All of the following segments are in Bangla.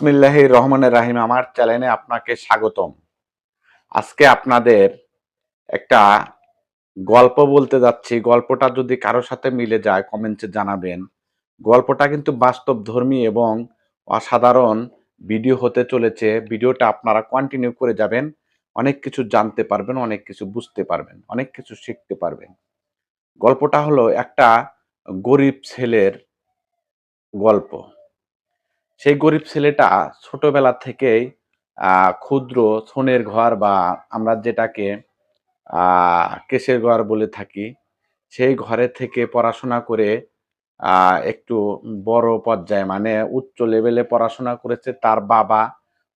বিসমিল্লাহ রহমানের রাহিম, আমার চ্যানেলে আপনাকে স্বাগতম। আজকে আপনাদের একটা গল্প বলতে যাচ্ছি। গল্পটা যদি কারোর সাথে মিলে যায়, কমেন্টে জানাবেন। গল্পটা কিন্তু বাস্তব ধর্মী এবং অসাধারণ ভিডিও হতে চলেছে। ভিডিওটা আপনারা কন্টিনিউ করে যাবেন। অনেক কিছু জানতে পারবেন, অনেক কিছু বুঝতে পারবেন, অনেক কিছু শিখতে পারবেন। গল্পটা হলো একটা গরিব ছেলের গল্প। সেই গরিব ছেলেটা ছোটবেলা থেকেই ক্ষুদ্র সোনের ঘর বা আমরা যেটাকে কেশের ঘর বলে থাকি, সেই ঘরে থেকে পড়াশোনা করে একটু বড় পর্যায়ে মানে উচ্চ লেভেলে পড়াশোনা করেছে, তার বাবা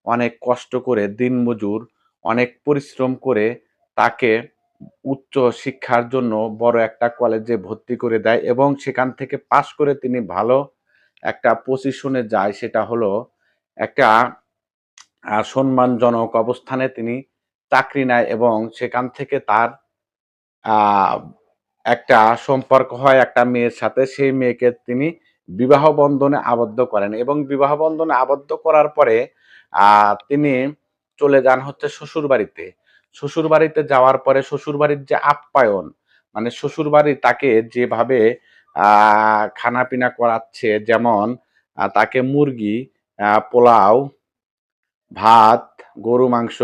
অনেক কষ্ট করে দিনমজুর অনেক পরিশ্রম করে তাকে উচ্চ শিক্ষার জন্য বড় একটা কলেজে ভর্তি করে দেয় এবং সেখান থেকে পাশ করে তিনি ভালো একটা পজিশনে যায়, সেটা হলো একটা সম্মানজনক অবস্থানে তিনি চাকরি নেয় এবং সেখান থেকে তার একটা সম্পর্ক হয় একটা মেয়ের সাথে। সেই মেয়েকে তিনি বিবাহ বন্ধনে আবদ্ধ করেন এবং বিবাহ বন্ধনে আবদ্ধ করার পরে তিনি চলে যান হচ্ছে শ্বশুর বাড়িতে শ্বশুর বাড়িতে যাওয়ার পরে শ্বশুর বাড়ির যে আপ্যায়ন মানে শ্বশুর বাড়ি তাকে যেভাবে খানাপিনা করাচ্ছে যেমন তাকে মুরগি পোলাও, ভাত, গরু মাংস,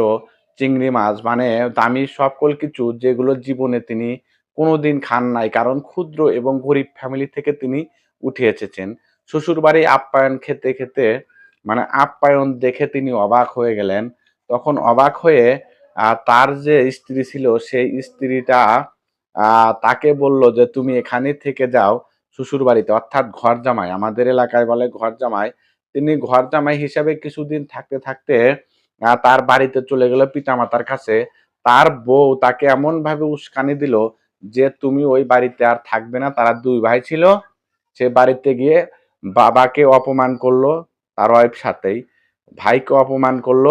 চিংড়ি মাছ মানে দামি সকল কিছু যেগুলো জীবনে তিনি কোনোদিন খান নাই। কারণ ক্ষুদ্র এবং গরিব ফ্যামিলি থেকে তিনি উঠে এসেছেন। শ্বশুর বাড়ি আপ্যায়ন খেতে খেতে মানে আপ্যায়ন দেখে তিনি অবাক হয়ে গেলেন। তখন অবাক হয়ে তার যে স্ত্রী ছিল, সেই স্ত্রীটা তাকে বলল যে, তুমি এখানে থেকে যাও শ্বশুর বাড়িতে অর্থাৎ ঘর জামাই। আমাদের এলাকায় বলে ঘর জামাই। তিনি ঘর জামাই হিসাবে কিছুদিন থাকতে থাকতে তার বাড়িতে চলে গেল পিতামাতার কাছে। তার বউ তাকে এমন ভাবে উস্কানি দিল যে, তুমি ওই বাড়িতে আর থাকবে না। তারা দুই ভাই ছিল। সে বাড়িতে গিয়ে বাবাকে অপমান করল তার ওয়াইফ সাথেই। ভাইকে অপমান করল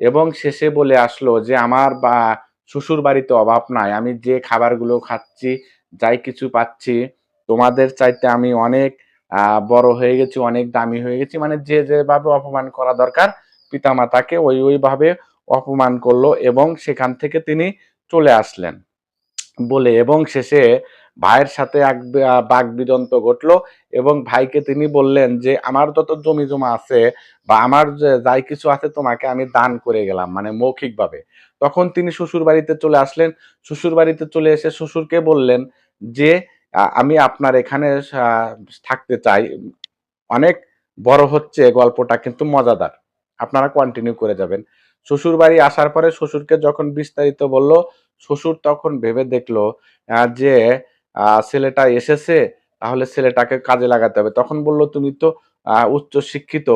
এবং শেষে বলে আসলো যে, আমার বা শ্বশুর বাড়িতে অভাব নাই। আমি যে খাবারগুলো খাচ্ছি, যাই কিছু পাচ্ছি, তোমাদের চাইতে আমি অনেক বড় হয়ে গেছি, অনেক দামি হয়ে গেছি। মানে যে যেভাবে অপমান করা দরকার, পিতামাতাকে ওই ওইভাবে অপমান করল এবং সেখান থেকে তিনি চলে আসলেন। বলে এবং শেষে ভাইয়ের সাথে এক বাক বিদন্ত ঘটলো এবং ভাইকে তিনি বললেন যে, আমার যত জমি জমা আছে বা আমার যাই কিছু আছে তোমাকে আমি দান করে গেলাম মানে মৌখিকভাবে। তখন তিনি শ্বশুর বাড়িতে চলে আসলেন। শ্বশুর বাড়িতে চলে এসে শ্বশুরকে বললেন যে আমি আপনার এখানে থাকতে চাই। অনেক বড় হচ্ছে গল্পটা, কিন্তু মজাদার। আপনারা কন্টিনিউ করে যাবেন। শ্বশুর বাড়ি আসার পরে শ্বশুরকে যখন বিস্তারিত বলল, শ্বশুর তখন ভেবে দেখল যে ছেলেটা এসেছে, তাহলে ছেলেটাকে কাজে লাগাতে হবে। তখন বলল, তুমি তো উচ্চ শিক্ষিত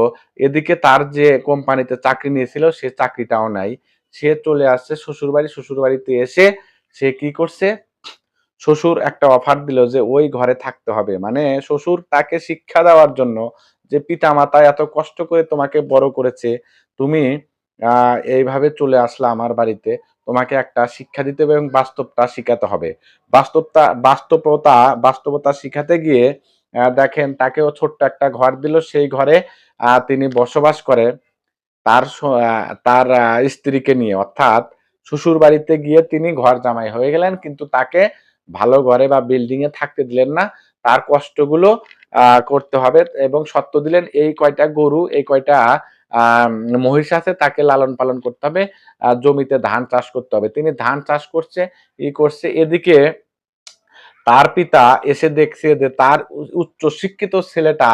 এদিকে তার যে কোম্পানিতে চাকরি নিয়েছিল, সে চাকরিটাও নাই। সে চলে আসছে শ্বশুর বাড়ি শ্বশুর বাড়িতে এসে সে কি করছে? শ্বশুর একটা অফার দিল যে, ওই ঘরে থাকতে হবে। মানে শ্বশুর তাকে শিক্ষা দেওয়ার জন্য যে পিতা মাতা এত কষ্ট করে তোমাকে বড় করেছে, তুমি এইভাবে চলে আসলা আমার বাড়িতে। তোমাকে একটা শিক্ষা দিতে হবে এবং বাস্তবটা শিখাতে হবে। বাস্তবতা বাস্তবতা বাস্তবতা শিখাতে গিয়ে দেখেন তাকেও ছোট্ট একটা ঘর দিল। সেই ঘরে তিনি বসবাস করে তার তার স্ত্রীকে নিয়ে। অর্থাৎ শ্বশুর বাড়িতে গিয়ে তিনি ঘর জামাই হয়ে গেলেন, কিন্তু তাকে ভালো ঘরে বা বিল্ডিং এ থাকতে দিলেন না। তার কষ্টগুলো করতে হবে এবং সত্য দিলেন, এই কয়টা গরু, এই কয়টা মহিষ আছে, তাকে লালন পালন করতে হবে জমিতে ধান চাষ করতে হবে। তিনি ধান চাষ করছে, ই করছে, এদিকে তার পিতা এসে দেখছে যে তার উচ্চ শিক্ষিত ছেলেটা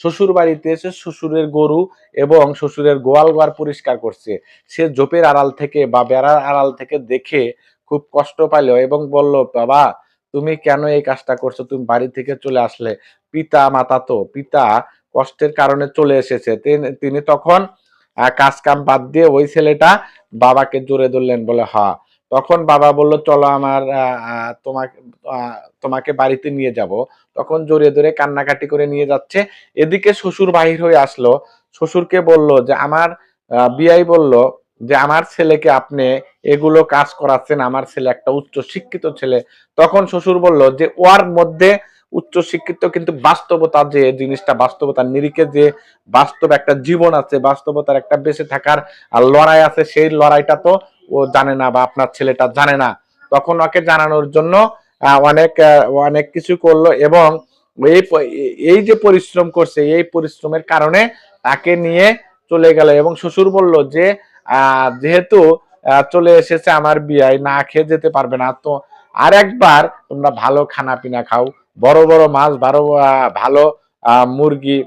শ্বশুর বাড়িতে এসে শ্বশুরের গরু এবং শ্বশুরের গোয়াল ঘর পরিষ্কার করছে। সে জোপের আড়াল থেকে বা বেড়ার আড়াল থেকে দেখে খুব কষ্ট পাইল এবং বলল, বাবা, তুমি কেন এই কাজটা করছ? তুমি বাড়ি থেকে চলে আসলে। পিতা মাতা তো, পিতা কষ্টের কারণে চলে এসেছে। তিনি- তখন কাজ কাম বাদ দিয়ে ওই ছেলেটা বাবাকে জোরে ধরলেন বলে, হা। তখন বাবা বলল, চলো আমার তোমাকে তোমাকে বাড়িতে নিয়ে যাব। তখন জড়িয়ে ধরে কান্নাকাটি করে নিয়ে যাচ্ছে। এদিকে শ্বশুর বাহির হয়ে আসলো। শ্বশুরকে বলল যে, আমার বিয়াই বলল যে, আমার ছেলেকে আপনি এগুলো কাজ করাচ্ছেন। আমার ছেলে একটা উচ্চ শিক্ষিত ছেলে। তখন শ্বশুর বলল যে ওর মধ্যে উচ্চ শিক্ষিত কিন্তু বাস্তবতা যে জিনিসটা, বাস্তবতার নিরিখে যে বাস্তব একটা জীবন আছে, বাস্তবতার একটা বেঁচে থাকার লড়াই আছে, সেই লড়াইটা তো ও জানে না বা আপনার ছেলেটা জানে না। তখন ওকে জানানোর জন্য অনেক অনেক কিছু করল এবং এই এই যে পরিশ্রম করছে, এই পরিশ্রমের কারণে তাকে নিয়ে চলে গেল এবং শ্বশুর বলল যে যেহেতু চলে এসেছে আমার বিয়ায়, না খেয়ে যেতে পারবে না, তো আর একবার তোমরা ভালো খানা পিনা খাও। বড় বড় মাছ আহ, ভালো মুরগি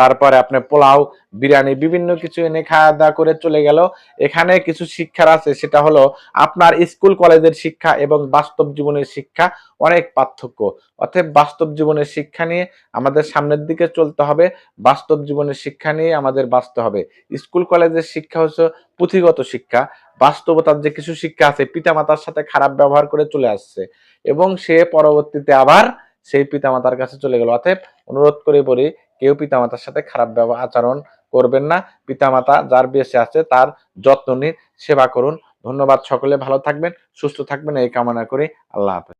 তারপরে আপনার পোলাও বিরিয়ানি বিভিন্ন কিছু এনে খাওয়া দাওয়া করে চলে গেল। এখানে কিছু শিক্ষার আছে সেটা হলো আপনার স্কুল কলেজের শিক্ষা এবং বাস্তব জীবনের শিক্ষা অনেক পার্থক্য। অর্থাৎ বাস্তব জীবনের শিক্ষা নিয়ে আমাদের সামনের দিকে চলতে হবে বাস্তব জীবনের শিক্ষা নিয়ে আমাদের বাঁচতে হবে। স্কুল কলেজের শিক্ষা হচ্ছে পুঁথিগত শিক্ষা। বাস্তবতার যে কিছু শিক্ষা আছে, পিতামাতার সাথে খারাপ ব্যবহার করে চলে আসছে। এবং সে পরবর্তীতে আবার সেই পিতামাতার কাছে চলে গেল। অতএব অনুরোধ করে বলি, কেউ পিতামাতার সাথে খারাপ ব্যবহার, আচরণ করবেন না। পিতামাতা যার বেশে আছে, তার যত্ন নিন, সেবা করুন। ধন্যবাদ সকলে, ভালো থাকবেন, সুস্থ থাকবেন, এই কামনা করে আল্লাহ হাফেজ।